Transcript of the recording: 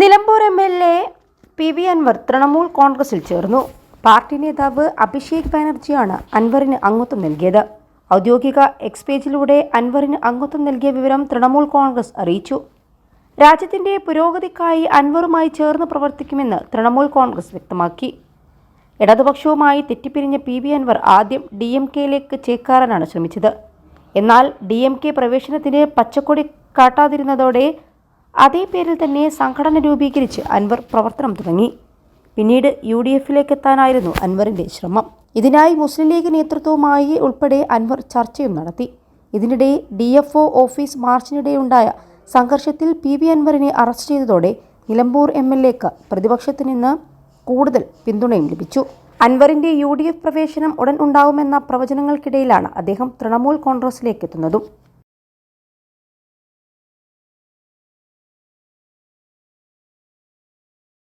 Nilambur M L A P V Anvar Trinamool കോൺഗ്രസിൽ ചേർന്നു. Party നേതാവ് അഭിഷേക് ബാനർജിയാണ് അൻവറിന് അംഗത്വം നൽകിയത്. ഔദ്യോഗിക എക്സ് പേജിലൂടെ അൻവറിന് അംഗത്വം നൽകിയ വിവരം തൃണമൂൽ കോൺഗ്രസ് അറിയിച്ചു. രാജ്യത്തിന്റെ പുരോഗതിക്കായി അൻവറുമായി ചേർന്ന് പ്രവർത്തിക്കുമെന്ന് തൃണമൂൽ കോൺഗ്രസ് വ്യക്തമാക്കി. ഇടതുപക്ഷവുമായി തെറ്റിപ്പിരിഞ്ഞ പി വി അൻവർ ആദ്യം ഡി എം കെയിലേക്ക് ചേക്കാറാനാണ് ശ്രമിച്ചത്. എന്നാൽ ഡി എം കെ പ്രവേശനത്തിന് പച്ചക്കൊടി കാട്ടാതിരുന്നതോടെ അതേ പേരിൽ തന്നെ സംഘടന രൂപീകരിച്ച് അൻവർ പ്രവർത്തനം തുടങ്ങി. പിന്നീട് യു ഡി എഫിലേക്ക് എത്താനായിരുന്നു അൻവറിന്റെ ശ്രമം. ഇതിനായി മുസ്ലിം ലീഗ് നേതൃത്വവുമായി ഉൾപ്പെടെ അൻവർ ചർച്ചയും നടത്തി. ഇതിനിടെ ഡി എഫ് ഒ ഓഫീസ് മാർച്ചിനിടെയുണ്ടായ സംഘർഷത്തിൽ പി വി അൻവറിനെ അറസ്റ്റ് ചെയ്തതോടെ നിലമ്പൂർ എം എൽ എക്ക് പ്രതിപക്ഷത്തു നിന്ന് കൂടുതൽ പിന്തുണയും ലഭിച്ചു. അൻവറിന്റെ യു ഡി എഫ് പ്രവേശനം ഉടൻ ഉണ്ടാവുമെന്ന പ്രവചനങ്ങൾക്കിടയിലാണ് അദ്ദേഹം തൃണമൂൽ കോൺഗ്രസിലേക്ക് എത്തുന്നതും.